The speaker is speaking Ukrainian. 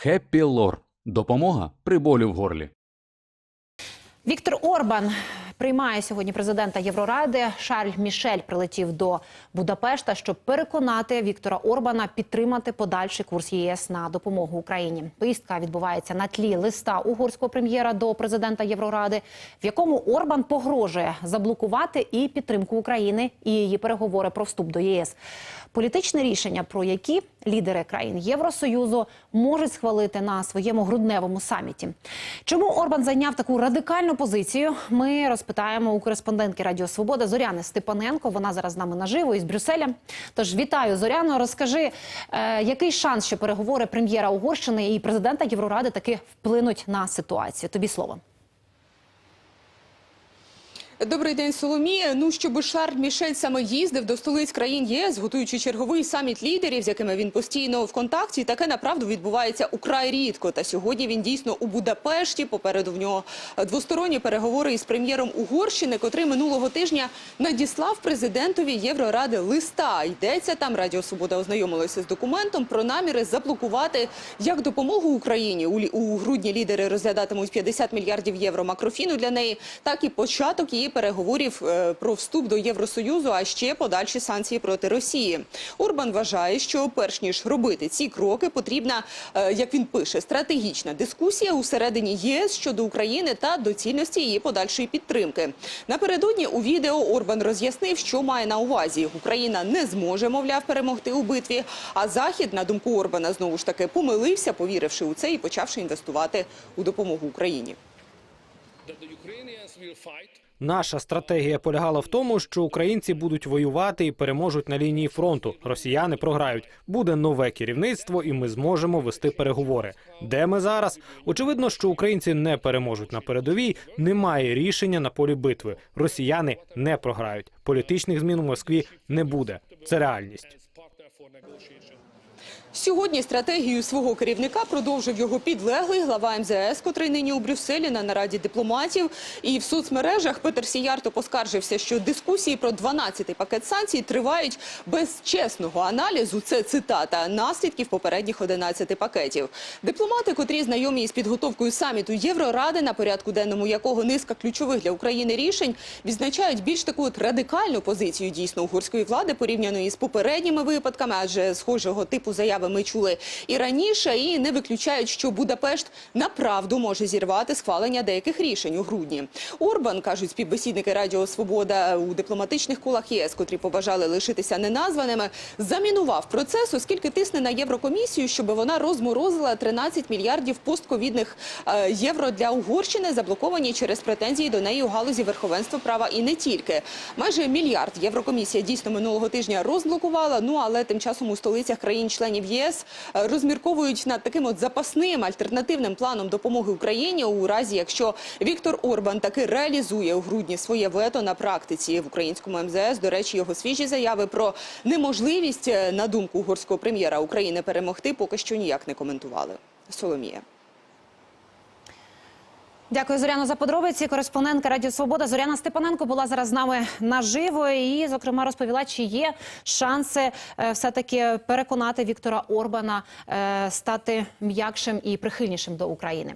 Хеппі Лор. Допомога при болю в горлі. Віктор Орбан приймає сьогодні президента Євроради. Шарль Мішель прилетів до Будапешта, щоб переконати Віктора Орбана підтримати подальший курс ЄС на допомогу Україні. Поїздка відбувається на тлі листа угорського прем'єра до президента Євроради, в якому Орбан погрожує заблокувати і підтримку України і її переговори про вступ до ЄС. Політичне рішення, про які лідери країн Євросоюзу можуть схвалити на своєму грудневому саміті. Чому Орбан зайняв таку радикальну позицію? Ми розпитаємо у кореспондентки Радіо Свобода Зоряни Степаненко. Вона зараз з нами наживо із Брюсселя. Тож вітаю Зоряно. Розкажи, е, який шанс, що переговори прем'єра Угорщини і президента Євроради таки вплинуть на ситуацію? Тобі слово. Добрий день, Соломія. Ну щоб Шарль Мішель саме їздив до столиць країн ЄС, готуючи черговий саміт лідерів, з якими він постійно в контакті. Таке направду відбувається украй рідко. Та сьогодні він дійсно у Будапешті. Попереду в нього двосторонні переговори із прем'єром Угорщини, котрий минулого тижня надіслав президентові Євроради листа. Йдеться там. Радіо Свобода ознайомилася з документом про наміри заблокувати як допомогу Україні. У грудні лідери розглядатимуть 50 мільярдів євро макрофіну для неї, так і початок її переговорів е, про вступ до Євросоюзу, а ще подальші санкції проти Росії. Орбан вважає, що перш ніж робити ці кроки, потрібна, е, як він пише, стратегічна дискусія усередині ЄС щодо України та доцільності її подальшої підтримки. Напередодні у відео Орбан роз'яснив, що має на увазі. Україна не зможе, мовляв, перемогти у битві. А Захід, на думку Орбана, знову ж таки помилився, повіривши у це і почавши інвестувати у допомогу Україні. Наша стратегія полягала в тому, що українці будуть воювати і переможуть на лінії фронту. Росіяни програють. Буде нове керівництво, і ми зможемо вести переговори. Де ми зараз? Очевидно, що українці не переможуть на передовій. Немає рішення на полі битви. Росіяни не програють. Політичних змін у Москві не буде. Це реальність. Сьогодні стратегію свого керівника продовжив його підлеглий глава МЗС, котрий нині у Брюсселі на нараді дипломатів. І в соцмережах Петер Сіярто поскаржився, що дискусії про 12-й пакет санкцій тривають без чесного аналізу. Це цитата наслідків попередніх 11 пакетів. Дипломати, котрі знайомі із підготовкою саміту Євроради, на порядку денному якого низка ключових для України рішень, відзначають більш таку от радикальну позицію дійсно угорської влади порівняно із попередніми випадками, адже схожого типу заяви ми чули і раніше, і не виключають, що Будапешт направду може зірвати схвалення деяких рішень у грудні. Орбан кажуть співбесідники Радіо Свобода у дипломатичних колах ЄС, котрі побажали лишитися неназваними, замінував процес, оскільки тисне на Єврокомісію, щоб вона розморозила 13 мільярдів постковідних е, євро для Угорщини, заблоковані через претензії до неї у галузі верховенства права і не тільки. Майже мільярд Єврокомісія дійсно минулого тижня розблокувала. Ну але тим часом у столицях країн-членів ЄС е, розмірковують над таким от запасним альтернативним планом допомоги Україні у разі, якщо Віктор Орбан таки реалізує у грудні своє вето на практиці в українському МЗС. До речі, його свіжі заяви про неможливість, е, на думку угорського прем'єра України, перемогти поки що ніяк не коментували. Соломія. Дякую, Зоряно, за подробиці. Кореспондентка Радіо Свобода Зоряна Степаненко була зараз з нами наживо і, зокрема, розповіла, чи є шанси е, все-таки переконати Віктора Орбана е, стати м'якшим і прихильнішим до України.